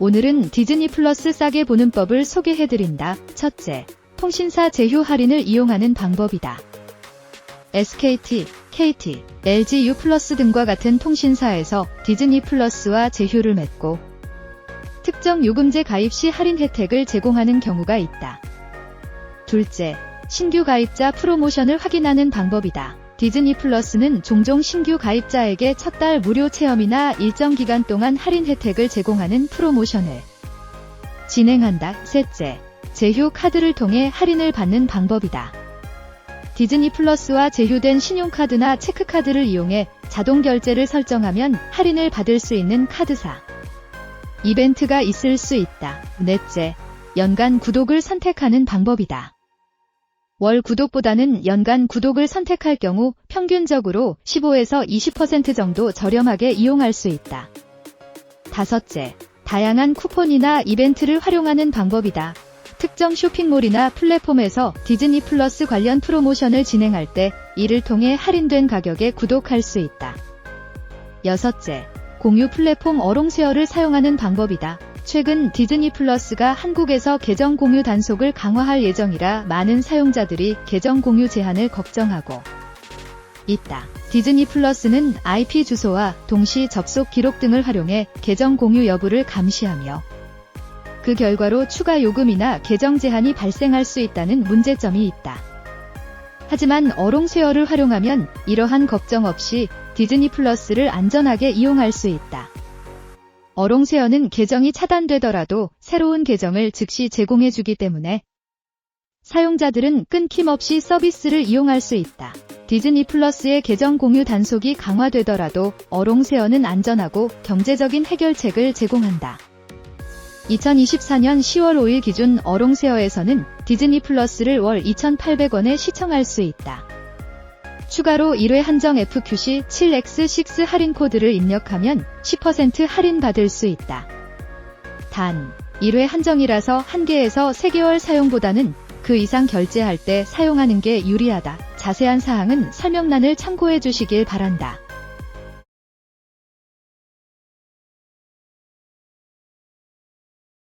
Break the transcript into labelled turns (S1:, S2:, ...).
S1: 오늘은 디즈니 플러스 싸게 보는 법을 소개해드린다. 첫째, 통신사 제휴 할인을 이용하는 방법이다. SKT, KT, LG U 플러스 등과 같은 통신사에서 디즈니 플러스와 제휴를 맺고 특정 요금제 가입 시 할인 혜택을 제공하는 경우가 있다. 둘째, 신규 가입자 프로모션을 확인하는 방법이다. 디즈니 플러스는 종종 신규 가입자에게 첫 달 무료 체험이나 일정 기간 동안 할인 혜택을 제공하는 프로모션을 진행한다. 셋째, 제휴 카드를 통해 할인을 받는 방법이다. 디즈니 플러스와 제휴된 신용카드나 체크카드를 이용해 자동 결제를 설정하면 할인을 받을 수 있는 카드사. 이벤트가 있을 수 있다. 넷째, 연간 구독을 선택하는 방법이다. 월 구독보다는 연간 구독을 선택할 경우 평균적으로 15에서 20% 정도 저렴하게 이용할 수 있다. 다섯째, 다양한 쿠폰이나 이벤트를 활용하는 방법이다. 특정 쇼핑몰이나 플랫폼에서 디즈니 플러스 관련 프로모션을 진행할 때 이를 통해 할인된 가격에 구독할 수 있다. 여섯째, 공유 플랫폼 어롱쉐어를 사용하는 방법이다. 최근 디즈니 플러스가 한국에서 계정 공유 단속을 강화할 예정이라 많은 사용자들이 계정 공유 제한을 걱정하고 있다. 디즈니 플러스는 IP 주소와 동시 접속 기록 등을 활용해 계정 공유 여부를 감시하며 그 결과로 추가 요금이나 계정 제한이 발생할 수 있다는 문제점이 있다. 하지만 어롱쉐어를 활용하면 이러한 걱정 없이 디즈니 플러스를 안전하게 이용할 수 있다. 어롱쉐어는 계정이 차단되더라도 새로운 계정을 즉시 제공해주기 때문에 사용자들은 끊김없이 서비스를 이용할 수 있다. 디즈니 플러스의 계정 공유 단속이 강화되더라도 어롱쉐어는 안전하고 경제적인 해결책을 제공한다. 2024년 10월 5일 기준 어롱쉐어에서는 디즈니 플러스를 월 2,800원에 시청할 수 있다. 추가로 1회 한정 FQC 7X6 할인 코드를 입력하면 10% 할인 받을 수 있다. 단, 1회 한정이라서 1개에서 3개월 사용보다는 그 이상 결제할 때 사용하는 게 유리하다. 자세한 사항은 설명란을 참고해 주시길 바란다.